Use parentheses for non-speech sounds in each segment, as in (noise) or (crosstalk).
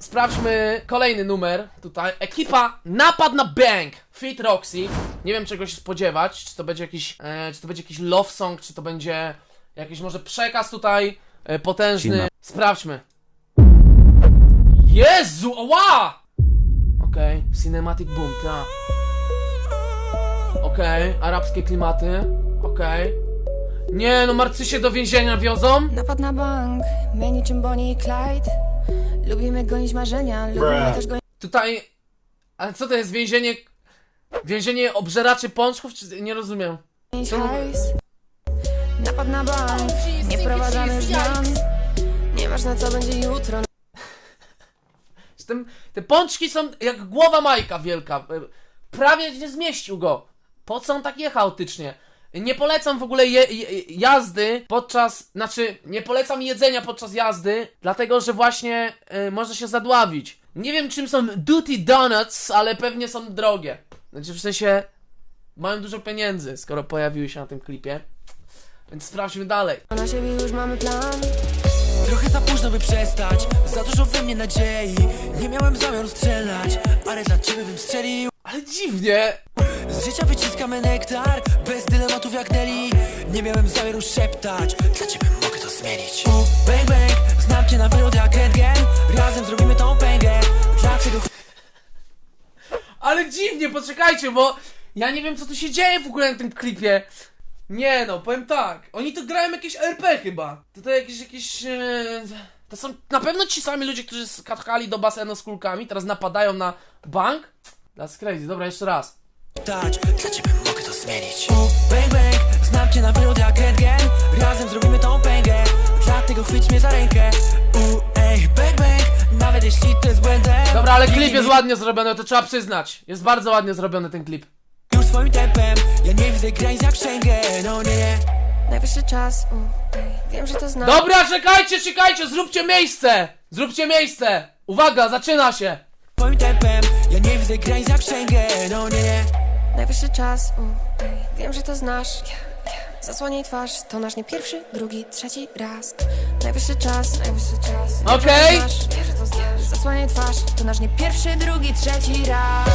sprawdźmy kolejny numer. Tutaj ekipa Napad na Bank. Fit Roxy. Nie wiem czego się spodziewać. Czy to będzie jakiś, e, czy to będzie jakiś love song, czy to będzie jakiś może przekaz tutaj e, potężny. Sprawdźmy. Jezu, ła! Okej, cinematic boom, ta. Okej, arabskie klimaty. Okej. Nie, no Marcysie do więzienia wiozą? Napad na bank, my niczym Bonnie i Clyde Lubimy gonić marzenia, lubimy też gonić Tutaj. Ale co to jest więzienie. Więzienie obżeraczy pączków? Czy nie rozumiem. hajs Napad na bank, nie wprowadzamy zmian Nieważne co będzie jutro (laughs) tym, te pączki są jak głowa Majka wielka. Prawie nie zmieścił go. Po co on tak je chaotycznie? Nie polecam w ogóle je, je, jazdy podczas. Znaczy, nie polecam jedzenia podczas jazdy, dlatego że właśnie y, może się zadławić. Nie wiem czym są Duty Donuts, ale pewnie są drogie. Znaczy, w sensie. Mają dużo pieniędzy, skoro pojawiły się na tym klipie. Więc sprawdźmy dalej. Na siebie już mamy plan Trochę za późno by przestać Za dużo we mnie nadziei Nie miałem zamiaru strzelać Ale dla ciebie bym strzelił Ale dziwnie, Z życia wyciskamy nektar Bez dylematów jak Nelly Nie miałem zamiaru szeptać Dla ciebie mogę to zmienić U, Bang bang, znam cię na wylot jak rentgen Razem zrobimy tą pęgę Dlaczego Ale dziwnie, poczekajcie, bo ja nie wiem co tu się dzieje w ogóle na tym klipie. Nie no, powiem tak. Oni to grają jakieś RP chyba. Tutaj jakieś, jakieś... E... To są na pewno ci sami ludzie, którzy skakali do basenu z kulkami, teraz napadają na bank. That's crazy, dobra, jeszcze raz. Dać. Dla ciebie mogę to zmienić. U, Bang bang, znam cię na wylot jak rentgen Razem zrobimy tą pęgę. Dlatego chwyć mnie za rękę. U, ej, bang bang Nawet jeśli to jest błędem. Dobra, ale klip jest ładnie zrobiony, to trzeba przyznać. Jest bardzo ładnie zrobiony ten klip. Już swoim tempem. Ja nie widzę granic jak Schengen. No nie, Najwyższy czas, u, ej, wiem, że to znasz Dobra, czekajcie, czekajcie, zróbcie miejsce! Zróbcie miejsce! Uwaga, zaczyna się! Swoim tempem. Ja nie widzę granic jak Schengen. No nie Najwyższy czas, ej, wiem, że to znasz Zasłaniaj twarz, to nasz nie pierwszy, drugi, trzeci raz Najwyższy czas, najwyższy czas Wiem, że to Okej. znasz, wiem, że to znasz. Zasłaniaj twarz, to nasz nie pierwszy, drugi, trzeci raz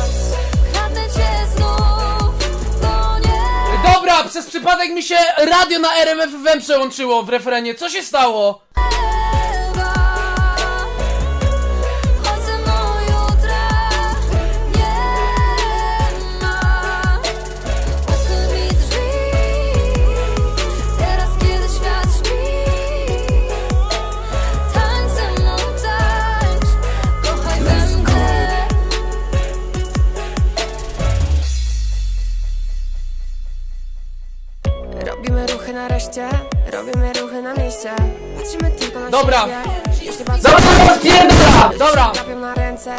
Kradnę cię znów, to nie Dobra, przez przypadek mi się radio na RMF FM przełączyło w refrenie. Co się stało? Nareszcie, robimy ruchy na mieście. Patrzymy tylko na Dobra. siebie. Jeśli patrzymy Dobra, pierdala! Dobra! Na ręce.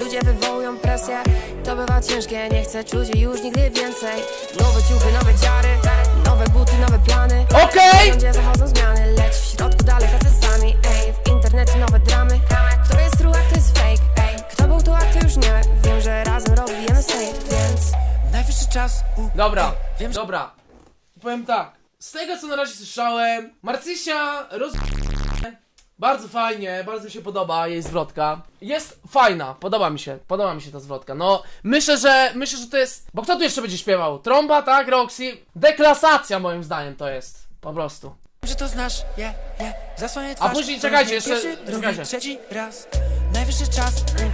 Ludzie wywołują presję. To bywa ciężkie, nie chcę czuć już nigdy więcej. Nowe ciuchy, nowe ciary Nowe buty, nowe plany. Okej! Wszędzie zachodzą zmiany Lecz w środku dalej tacy sami. Ej, w internecie nowe dramy. Kto jest true, a kto jest fake? Ej, kto był tu, a kto już nie? Wiem, że razem state, więc Najwyższy czas u, Dobra, Wiem, że dobra. Powiem tak. Z tego co na razie słyszałem, Marcysia roz... Bardzo fajnie, bardzo mi się podoba jej zwrotka. Jest fajna, podoba mi się, podoba mi się ta zwrotka. No, myślę, że myślę, że to jest. Bo kto tu jeszcze będzie śpiewał? Trąba, tak, Roxy? Deklasacja moim zdaniem to jest. Po prostu. że to znasz yeah Zasłaniaj A twarz później, to czekajcie, jeszcze- Pierwszy, drugi, czekajcie. trzeci raz Najwyższy czas u, ej,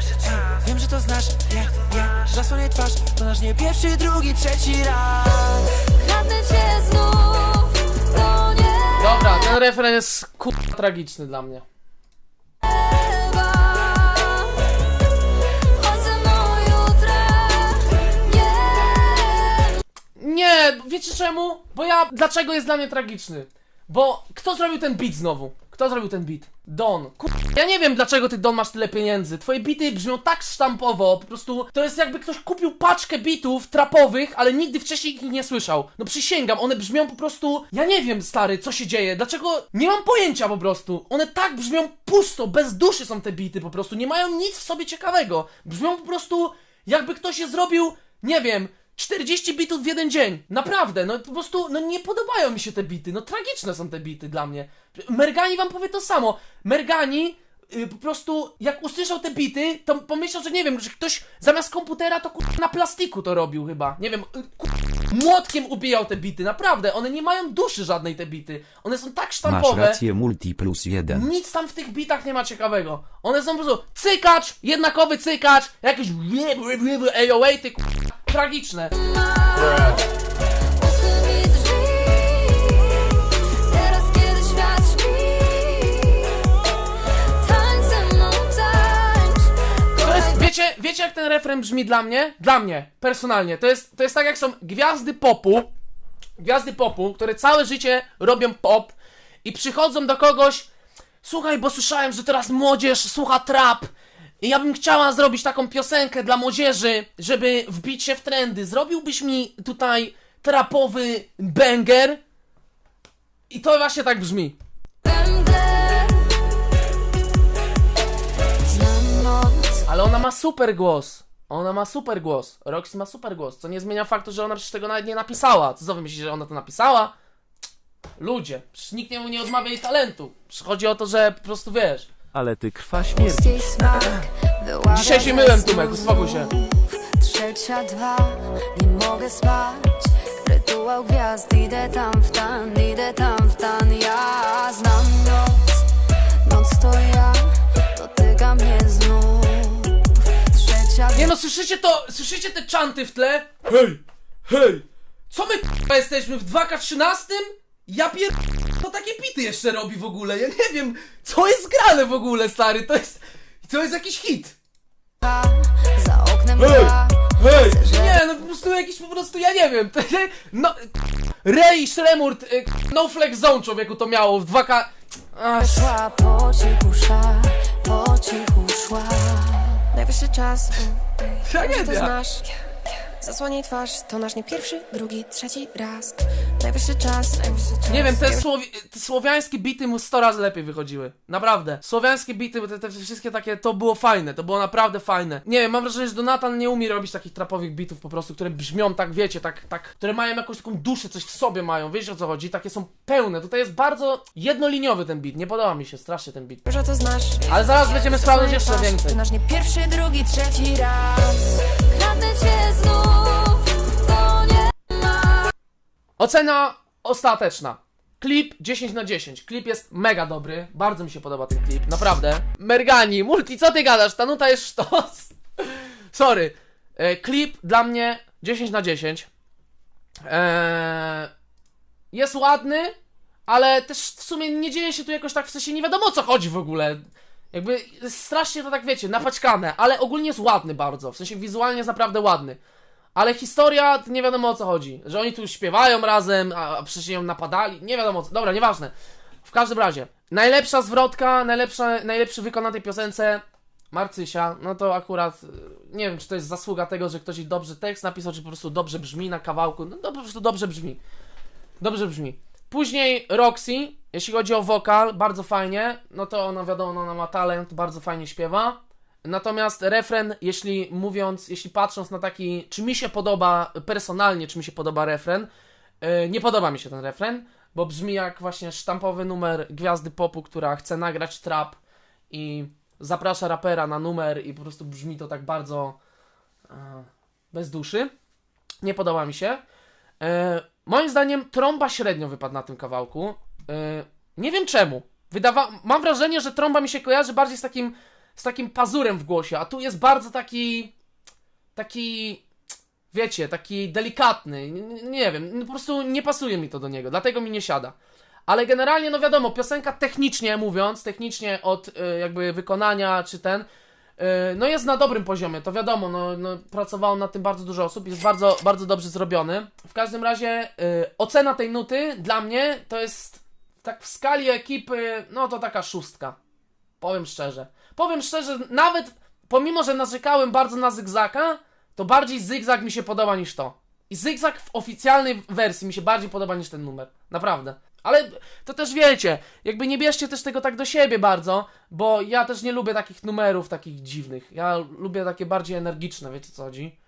Wiem, że to znasz Yeah, yeah Zasłaniaj twarz To nasz nie pierwszy, drugi, trzeci raz Dobra, ten refren jest kurwa tragiczny dla mnie. Nie, wiecie czemu? Bo ja. Dlaczego jest dla mnie tragiczny? Bo kto zrobił ten beat znowu? Kto zrobił ten beat? Don. Kur... Ja nie wiem dlaczego ty Don masz tyle pieniędzy. Twoje bity brzmią tak sztampowo, po prostu to jest jakby ktoś kupił paczkę bitów trapowych, ale nigdy wcześniej ich nie słyszał. No przysięgam, one brzmią po prostu. Ja nie wiem, stary, co się dzieje. Dlaczego? Nie mam pojęcia po prostu. One tak brzmią pusto, bez duszy są te bity po prostu. Nie mają nic w sobie ciekawego. Brzmią po prostu jakby ktoś je zrobił, nie wiem, 40 bitów w jeden dzień. Naprawdę, no po prostu, no nie podobają mi się te bity. No tragiczne są te bity dla mnie. Mergani wam powie to samo. Mergani y, po prostu jak usłyszał te bity, to pomyślał, że nie wiem, że ktoś zamiast komputera to kur... na plastiku to robił chyba. Nie wiem, y, kur... młotkiem ubijał te bity, naprawdę. One nie mają duszy żadnej te bity. One są tak Masz sztampowe. rację multi plus jeden. Nic tam w tych bitach nie ma ciekawego. One są po prostu cykacz, jednakowy cykacz, jakieś AOA, ty k***a, tragiczne. Wiecie, wiecie jak ten refren brzmi dla mnie? Dla mnie, personalnie. To jest, to jest tak jak są gwiazdy popu, gwiazdy popu, które całe życie robią pop i przychodzą do kogoś, słuchaj, bo słyszałem, że teraz młodzież słucha trap i ja bym chciała zrobić taką piosenkę dla młodzieży, żeby wbić się w trendy. Zrobiłbyś mi tutaj trapowy banger? I to właśnie tak brzmi. Ale ona ma super głos. Ona ma super głos. Roxy ma super głos, co nie zmienia faktu, że ona przecież tego nawet nie napisała. Co wy myślicie, że ona to napisała? Ludzie, przecież nikt nie, nie odmawia jej talentu. Przecież chodzi o to, że po prostu wiesz. Ale ty krwa śmierci. Dzisiaj się myłem. Tumek, uspokój się. Trzecia dwa Nie mogę spać Rytuał gwiazd Idę tam w tan Idę tam w tan Ja znam noc Noc to ja Dotyka mnie znów Trzecia Nie no, słyszycie to, słyszycie te czanty w tle? Hej, hej, co my k***a jesteśmy w 2K13? Ja pier... To takie pity jeszcze robi w ogóle, ja nie wiem, co jest grane w ogóle, stary, to jest... To jest jakiś hit. Za oknem Hej! Hej! Nie, no po prostu jakiś po prostu, ja nie wiem. To, (laughs) no, Ray Shremurt, y, No Flex Zone człowieku to miało w 2K. Ach, Szła po cichu szła Po cichu szła Najwyższy czas. Tragedia. Wiem, że to znasz. Zasłaniaj twarz, to nasz nie pierwszy, drugi, trzeci raz. Najwyższy czas, najwyższy czas. nie wiem, te, słowi te słowiańskie bity mu 100 razy lepiej wychodziły. Naprawdę. Słowiańskie bity, te, te wszystkie takie, to było fajne, to było naprawdę fajne. Nie wiem, mam wrażenie, że Donatan nie umie robić takich trapowych bitów po prostu, które brzmią tak, wiecie, tak, tak, które mają jakąś taką duszę, coś w sobie mają, wiecie o co chodzi, takie są pełne. Tutaj jest bardzo jednoliniowy ten bit, nie podoba mi się strasznie ten bit. Że to znasz. Ale zaraz będziemy sprawdzać jeszcze więcej. twarz, To nasz nie pierwszy, drugi, trzeci raz. Kradnę cię znów Ocena ostateczna. Klip 10 na 10. Klip jest mega dobry. Bardzo mi się podoba ten klip, naprawdę. Mergani, multi, co ty gadasz? Ta nuta jest sztos. (laughs) Sorry. E, klip dla mnie 10 na 10. E, jest ładny, ale też w sumie nie dzieje się tu jakoś tak w sensie nie wiadomo o co chodzi w ogóle. Jakby strasznie to tak wiecie, napaćkane, ale ogólnie jest ładny bardzo. W sensie wizualnie jest naprawdę ładny. Ale historia, to nie wiadomo o co chodzi. Że oni tu śpiewają razem, a przecież ją napadali. Nie wiadomo co. Dobra, nieważne. W każdym razie. Najlepsza zwrotka, najlepsza, najlepszy wykon na tej piosence Marcysia, no to akurat y, nie wiem, czy to jest zasługa tego, że ktoś dobrze tekst napisał, czy po prostu dobrze brzmi na kawałku. No to po prostu dobrze brzmi. Dobrze brzmi. Później Roxy, jeśli chodzi o wokal, bardzo fajnie. No to ona wiadomo, ona ma talent, bardzo fajnie śpiewa. Natomiast refren, jeśli mówiąc, jeśli patrząc na taki, czy mi się podoba personalnie, czy mi się podoba refren, yy, nie podoba mi się ten refren, bo brzmi jak właśnie sztampowy numer gwiazdy popu, która chce nagrać trap i zaprasza rapera na numer i po prostu brzmi to tak bardzo e, bez duszy. Nie podoba mi się. E, moim zdaniem trąba średnio wypadł na tym kawałku. E, nie wiem czemu. Wydawa mam wrażenie, że trąba mi się kojarzy bardziej z takim, z takim pazurem w głosie, a tu jest bardzo taki. taki. wiecie, taki delikatny. N- nie wiem, po prostu nie pasuje mi to do niego, dlatego mi nie siada. Ale generalnie, no wiadomo, piosenka technicznie mówiąc, technicznie od y, jakby wykonania czy ten, y, no jest na dobrym poziomie, to wiadomo, no, no pracowało nad tym bardzo dużo osób, jest bardzo, bardzo dobrze zrobiony. W każdym razie y, ocena tej nuty dla mnie to jest tak w skali ekipy, no to taka szóstka. Powiem szczerze. Powiem szczerze, nawet pomimo, że narzekałem bardzo na zygzaka, to bardziej zygzak mi się podoba niż to. I zygzak w oficjalnej wersji mi się bardziej podoba niż ten numer. Naprawdę. Ale to też wiecie, jakby nie bierzcie też tego tak do siebie bardzo, bo ja też nie lubię takich numerów takich dziwnych. Ja lubię takie bardziej energiczne, wiecie co chodzi?